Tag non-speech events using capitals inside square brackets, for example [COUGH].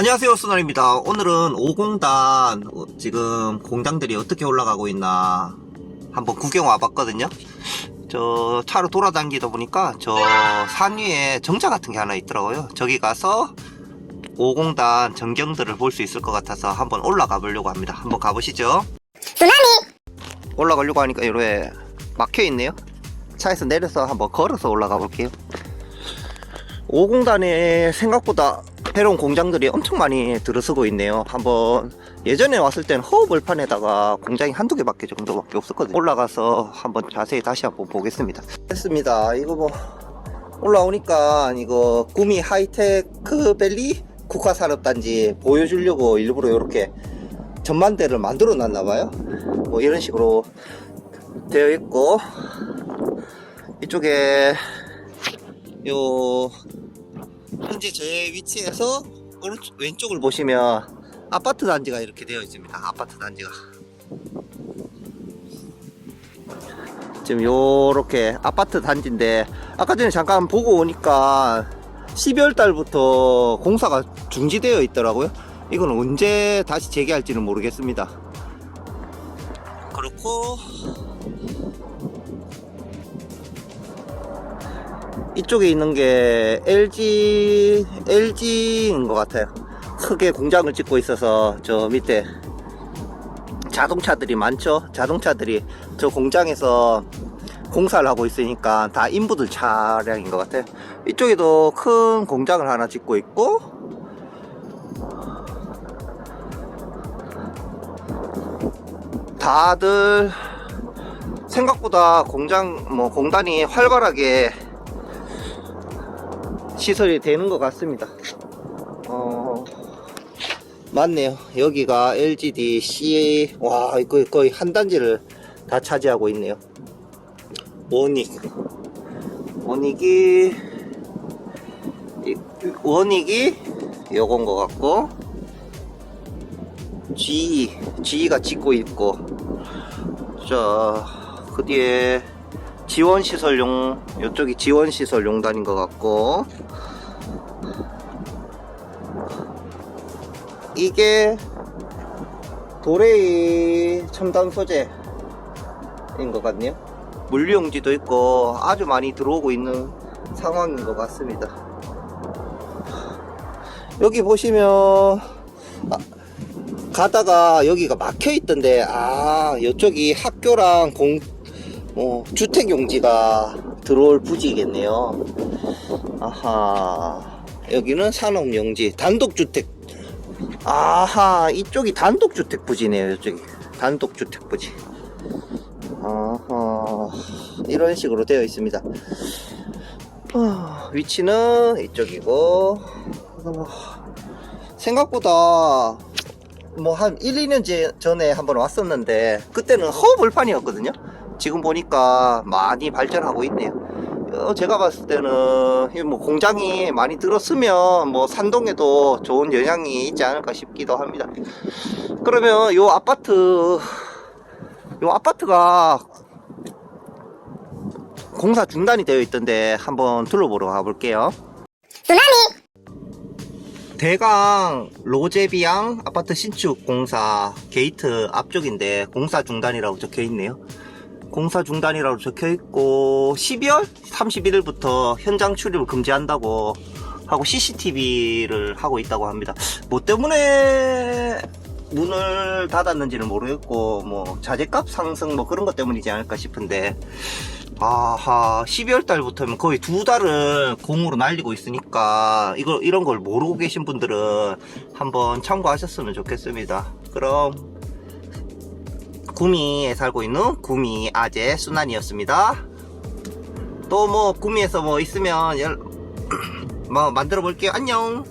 안녕하세요 수날입니다. 오늘은 5공단 어, 지금 공장들이 어떻게 올라가고 있나 한번 구경 와봤거든요. 저 차로 돌아다니다 보니까 저 산 위에 정자 같은 게 하나 있더라고요. 저기 가서 5공단 전경들을 볼 수 있을 것 같아서 한번 올라가 보려고 합니다. 한번 가보시죠. 올라가려고 하니까 이렇게 막혀 있네요. 차에서 내려서 한번 걸어서 올라가 볼게요 5공단에 생각보다 새로운 공장들이 엄청 많이 들어서고 있네요. 한번 예전에 왔을 때는 허브벌판에다가 공장이 한두 개밖에 정도밖에 없었거든요. 올라가서 한번 자세히 다시 한번 보겠습니다. 됐습니다. 이거 뭐 올라오니까 이거 구미 하이테크 밸리 국가산업단지 보여주려고 일부러 이렇게 전만대를 만들어 놨나 봐요. 뭐 이런 식으로 되어 있고 이쪽에 요 현재 저의 위치에서 왼쪽을 보시면 아파트 단지가 이렇게 되어 있습니다. 아파트 단지가 지금 요렇게 아파트 단지인데 아까 전에 잠깐 보고 오니까 12월 달부터 공사가 중지되어 있더라고요. 이건 언제 다시 재개할지는 모르겠습니다. 그렇고 이쪽에 있는 게 LG, LG인 것 같아요. 크게 공장을 짓고 있어서 저 밑에 자동차들이 많죠. 자동차들이 저 공장에서 공사를 하고 있으니까 다 인부들 차량인 것 같아요. 이쪽에도 큰 공장을 하나 짓고 있고 다들 생각보다 공장 뭐 공단이 활발하게 시설이 되는 것 같습니다. 어, 맞네요. 여기가 LGD C, 와, 거의, 거의 한 단지를 다 차지하고 있네요. 원익. 원익이, 이- 원익이 요건 것 같고, G, G가 짓고 있고, 자, 그 뒤에 지원시설용, 이쪽이 지원시설 용단인 것 같고, 이게 도레이 첨단 소재인 것 같네요. 물류용지도 있고 아주 많이 들어오고 있는 상황인 것 같습니다. 여기 보시면 아, 가다가 여기가 막혀 있던데 아 이쪽이 학교랑 공 뭐, 주택 용지가 들어올 부지겠네요. 아하 여기는 산업 용지 단독주택. 아하 이쪽이 단독주택 부지네요 이쪽이. 단독주택 부지. 아하 이런 식으로 되어 있습니다. 어, 위치는 이쪽이고 뭐, 생각보다 뭐 한 1, 2년 제- 전에 한번 왔었는데 그때는 허벌판이었거든요 지금 보니까 많이 발전하고 있네요 어, 제가 봤을 때는 이뭐 공장이 많이 들었으면 뭐 산동에도 좋은 영향이 있지 않을까 싶기도 합니다. 그러면 요 아파트 요 아파트가 공사 중단이 되어 있던데 한번 둘러보러 가볼게요. 대강 로제비앙 아파트 신축 공사 게이트 앞쪽인데 공사 중단이라고 적혀 있네요. 공사 중단이라고 적혀 있고 12월 31일부터 현장 출입을 금지한다고 하고 CCTV를 하고 있다고 합니다. 뭐 때문에 문을 닫았는지는 모르겠고 뭐 자재값 상승 뭐 그런 것 때문이지 않을까 싶은데 아하 12월 달부터면 거의 두 달을 공으로 날리고 있으니까 이거 이런 걸 모르고 계신 분들은 한번 참고하셨으면 좋겠습니다. 그럼 구미에 살고 있는 구미 아재 순환이었습니다. 또 뭐 구미에서 뭐 있으면 열, [CLEARS THROAT] 뭐 만들어 볼게요. 안녕.